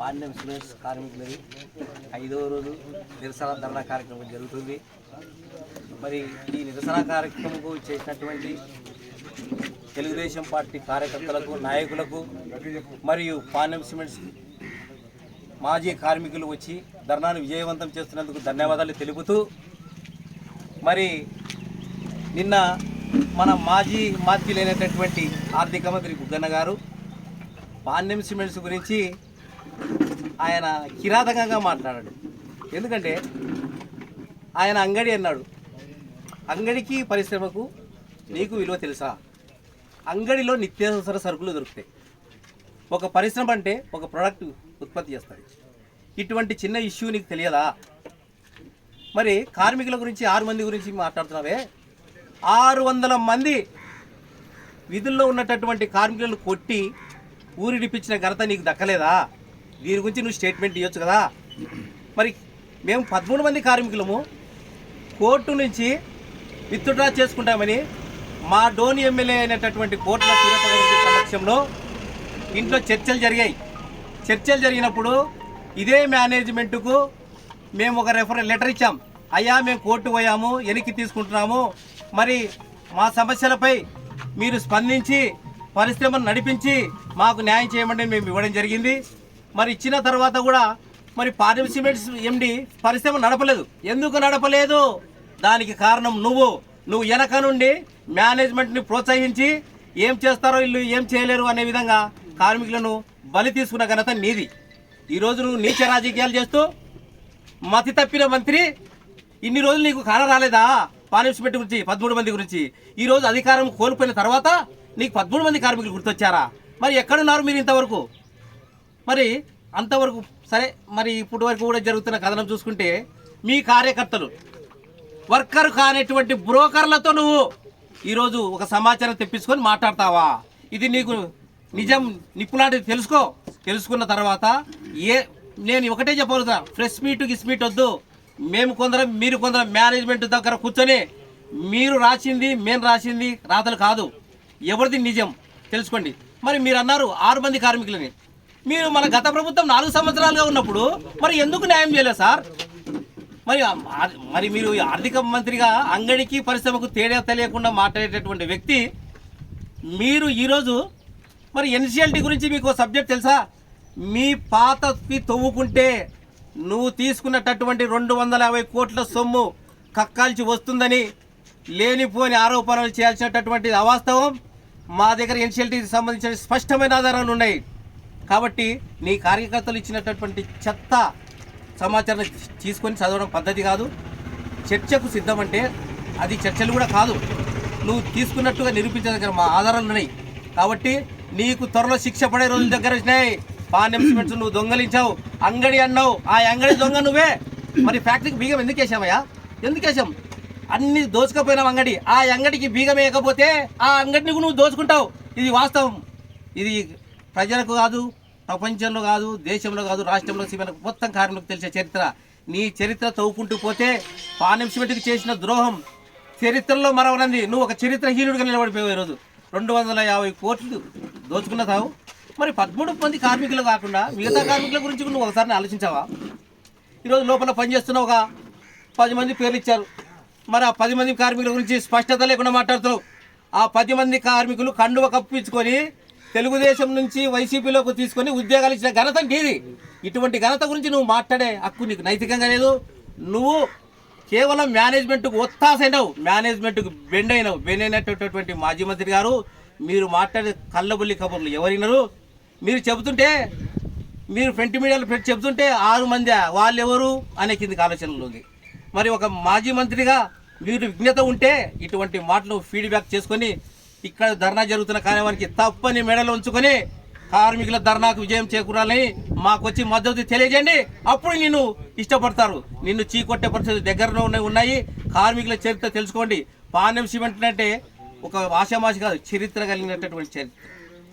Panyam cements కార్మికులది. ఐదవ రోజు నిరసన ధర్నా కార్యక్రమం జరుగుతుంది. మరి ఈ నిరసన కార్యక్రమంకు చేసినటువంటి తెలుగుదేశం పార్టీ కార్యకర్తలకు నాయకులకు మరియు పాండ్యం సిమెంట్స్ మాజీ కార్మికులు వచ్చి ధర్నాను విజయవంతం చేస్తున్నందుకు ధన్యవాదాలు తెలుపుతూ మరి నిన్న మన మాజీ మాధ్యులైనటువంటి ఆర్థిక మంత్రి బుగ్గన్న గారు పాండ్యం సిమెంట్స్ గురించి ఆయన కిరాతకంగా మాట్లాడాడు. ఎందుకంటే ఆయన అంగడి అన్నాడు. అంగడికి పరిశ్రమకు నీకు విలువ తెలుసా? అంగడిలో నిత్యావసర సరుకులు దొరుకుతాయి. ఒక పరిశ్రమ అంటే ఒక ప్రోడక్ట్ ఉత్పత్తి చేస్తుంది. ఇటువంటి చిన్న ఇష్యూ నీకు తెలియదా? మరి కార్మికుల గురించి ఆరు మంది గురించి మాట్లాడుతున్నావే? ఆరు వందల మంది విధుల్లో ఉన్నటువంటి కార్మికులను కొట్టి ఊరిడిపించిన ఘనత నీకు దక్కలేదా? దీని గురించి నువ్వు స్టేట్మెంట్ ఇవ్వచ్చు కదా? మరి మేము పదమూడు మంది కార్మికులము కోర్టు నుంచి విత్డ్రా చేసుకుంటామని మా డోని ఎమ్మెల్యే అయినటువంటి కోర్టుల సమక్షంలో ఇంట్లో చర్చలు జరిగాయి. చర్చలు జరిగినప్పుడు ఇదే మేనేజ్మెంట్కు మేము ఒక రెఫర్ లెటర్ ఇచ్చాం. అయ్యా మేము కోర్టు పోయాము వెనక్కి తీసుకుంటున్నాము. మరి మా సమస్యలపై మీరు స్పందించి పరిశ్రమను నడిపించి మాకు న్యాయం చేయమని మేము ఇవ్వడం జరిగింది. మరి ఇచ్చిన తర్వాత కూడా మరి పార్టీ సిమెంట్స్ ఎండి పరిశ్రమ నడపలేదు. ఎందుకు నడపలేదు? దానికి కారణం నువ్వు. నువ్వు వెనక నుండి మేనేజ్మెంట్ని ప్రోత్సహించి ఏం చేస్తారో వీళ్ళు ఏం చేయలేరు అనే విధంగా కార్మికులను బలి తీసుకున్న ఘనత నీది. ఈరోజు నువ్వు నీచ రాజకీయాలు చేస్తూ మతి తప్పిన మంత్రి ఇన్ని రోజులు నీకు కాన రాలేదా? పానిష్మెంట్ గురించి పదమూడు మంది గురించి. ఈ రోజు అధికారం కోల్పోయిన తర్వాత నీకు పదమూడు మంది కార్మికులు గుర్తొచ్చారా? మరి ఎక్కడున్నారు మీరు ఇంతవరకు? మరి అంతవరకు సరే మరి ఇప్పటి వరకు కూడా జరుగుతున్న కథనం చూసుకుంటే మీ కార్యకర్తలు వర్కర్ కానటువంటి బ్రోకర్లతో నువ్వు ఈరోజు ఒక సమాచారం తెప్పించుకొని మాట్లాడతావా? ఇది నీకు నిజం నిప్పులాంటిది తెలుసుకో. తెలుసుకున్న తర్వాత ఏ నేను ఒకటే చెప్పగలుగుతా ఫ్రెష్ మీట్ గిస్ మీట్ వద్దు. మేము కొందరం మీరు కొందరం మేనేజ్మెంట్ దగ్గర కూర్చొని మీరు రాసింది మేము రాసింది రాతలు కాదు. ఎవరిది నిజం? తెలుసుకోండి. మరి మీరు అన్నారు ఆరు మంది కార్మికులని. మీరు మన గత ప్రభుత్వం నాలుగు సంవత్సరాలుగా ఉన్నప్పుడు మరి ఎందుకు న్యాయం చేయలేదు సార్? మరి మరి మీరు ఆర్థిక మంత్రిగా అంగడికి పరిశ్రమకు తేడా తెలియకుండా మాట్లాడేటటువంటి వ్యక్తి మీరు ఈరోజు మరి ఎన్సిఎల్టీ గురించి మీకు సబ్జెక్ట్ తెలుసా? మీ పాతకి తవ్వుకుంటే నువ్వు తీసుకున్నటటువంటి రెండు వందల యాభై కోట్ల సొమ్ము కక్కాల్చి వస్తుందని లేనిపోని ఆరోపణలు చేయాల్సినటువంటి అవాస్తవం మా దగ్గర ఎన్సిఎల్టీకి సంబంధించిన స్పష్టమైన ఆధారాలు ఉన్నాయి. కాబట్టి నీ కార్యకర్తలు ఇచ్చినటువంటి చెత్త సమాచారం తీసుకొని చదవడం పద్ధతి కాదు. చర్చకు సిద్ధమంటే అది చర్చలు కూడా కాదు. నువ్వు తీసుకున్నట్టుగా నిరూపించదగ్గర మా ఆధారాలు ఉన్నాయి. కాబట్టి నీకు త్వరలో శిక్ష పడే రోజుల దగ్గర వచ్చినాయి పానెం సిమెంట్స్ నువ్వు దొంగలించావు. అంగడి అన్నావు. ఆ అంగడి దొంగ నువ్వే. మరి ఫ్యాక్టరీకి బీగం ఎందుకు వేసామయ్యా ఎందుకు వేసాం? అన్ని దోచుకపోయినావు అంగడి. ఆ అంగడికి బీగం వేయకపోతే ఆ అంగడిని నువ్వు దోచుకుంటావు. ఇది వాస్తవం. ఇది ప్రజలకు కాదు. ప్రపంచంలో కాదు దేశంలో కాదు రాష్ట్రంలో సీమలకు మొత్తం కార్మికులకు తెలిసే చరిత్ర. నీ చరిత్ర తవ్వుకుంటూ పోతే పార్లమెంట్కి చేసిన ద్రోహం చరిత్రలో మరవనంది. నువ్వు ఒక చరిత్రహీనుడిగా నిలబడిపోయావు ఈరోజు. రెండు వందల యాభై కోట్లు దోచుకున్న తావు మరి పదమూడు మంది కార్మికులు కాకుండా మిగతా కార్మికుల గురించి నువ్వు ఒకసారి ఆలోచించావా? ఈరోజు లోపల పనిచేస్తున్న ఒక పది మంది పేర్లు ఇచ్చారు. మరి ఆ పది మంది కార్మికుల గురించి స్పష్టత లేకుండా మాట్లాడుతున్నావు. ఆ పది మంది కార్మికులు కండువ కప్పించుకొని తెలుగుదేశం నుంచి వైసీపీలోకి తీసుకొని ఉద్యోగాలు ఇచ్చిన ఘనత నీది. ఇటువంటి ఘనత గురించి నువ్వు మాట్లాడే హక్కు నీకు నైతికంగా లేదు. నువ్వు కేవలం మేనేజ్మెంట్కు ఒత్తాసైనవు. మేనేజ్మెంట్కు బెండ్ అయినవు బెండ్ అయినటువంటి మాజీ మంత్రి గారు మీరు మాట్లాడే కళ్ళబుల్లి కబుర్లు ఎవరినరు మీరు చెబుతుంటే మీరు ఫ్రంట్ మీడియాలో పెట్టి చెబుతుంటే ఆరు మంది వాళ్ళు ఎవరు అనే కిందికి ఆలోచనలు ఉంది. మరి ఒక మాజీ మంత్రిగా మీరు విజ్ఞత ఉంటే ఇటువంటి మాటలు ఫీడ్బ్యాక్ చేసుకొని ఇక్కడ ధర్నా జరుగుతున్న కార్యక్రమానికి తప్పని మెడలో ఉంచుకొని కార్మికుల ధర్నాకు విజయం చేకూరాలని మాకు వచ్చి మద్దతు తెలియజేయండి. అప్పుడు నిన్ను ఇష్టపడతారు. నిన్ను చీకొట్టే పరిస్థితి దగ్గరలో ఉన్నాయి- ఉన్నాయి. కార్మికుల చరిత్ర తెలుసుకోండి. పానెం సిమెంట్ అంటే ఒక ఆశామాషి కాదు చరిత్ర కలిగినటువంటి చరిత్ర.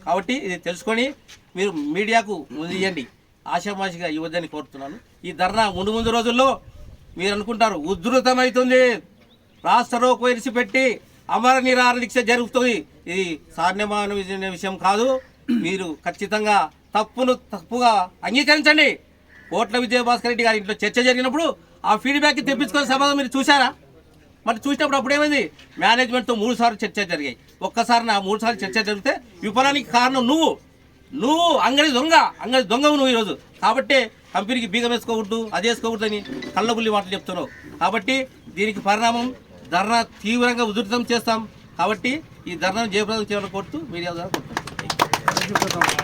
కాబట్టి ఇది తెలుసుకొని మీరు మీడియాకు వదిలేయండి. ఆశామాషిగా ఇవ్వద్దని కోరుతున్నాను. ఈ ధర్నా ముందు ముందు రోజుల్లో మీరు అనుకుంటారు ఉధృతమవుతుంది. రాష్ట్ర రోకు విడిచిపెట్టి అమర నిరార దీక్ష జరుగుతుంది ఇది సాధ్యమైన విషయం కాదు. మీరు ఖచ్చితంగా తప్పును తప్పుగా అంగీకరించండి. కోట్ల విజయభాస్కర్ రెడ్డి గారి ఇంట్లో చర్చ జరిగినప్పుడు ఆ ఫీడ్బ్యాక్ తెప్పించుకొని సమాధానం మీరు చూసారా మరి చూసినప్పుడు అప్పుడు ఏమైంది? మేనేజ్మెంట్తో మూడు సార్లు చర్చ జరిగాయి. ఒక్కసారి నా మూడు సార్లు చర్చ జరిగితే విఫలానికి కారణం నువ్వు. నువ్వు అంగడి దొంగ. అంగడి దొంగవు నువ్వు ఈరోజు. కాబట్టి కంపెనీకి బీగం వేసుకోకూడదు అది వేసుకోకూడదు అని కళ్ళబుల్లి మాటలు చెప్తున్నావు. కాబట్టి దీనికి పరిణామం ధర్నా తీవ్రంగా ఉధృతం చేస్తాం. కాబట్టి ఈ ధర్నాను జయప్రదం చేయాలని కోరుతూ మీడియా ద్వారా కోరుతాం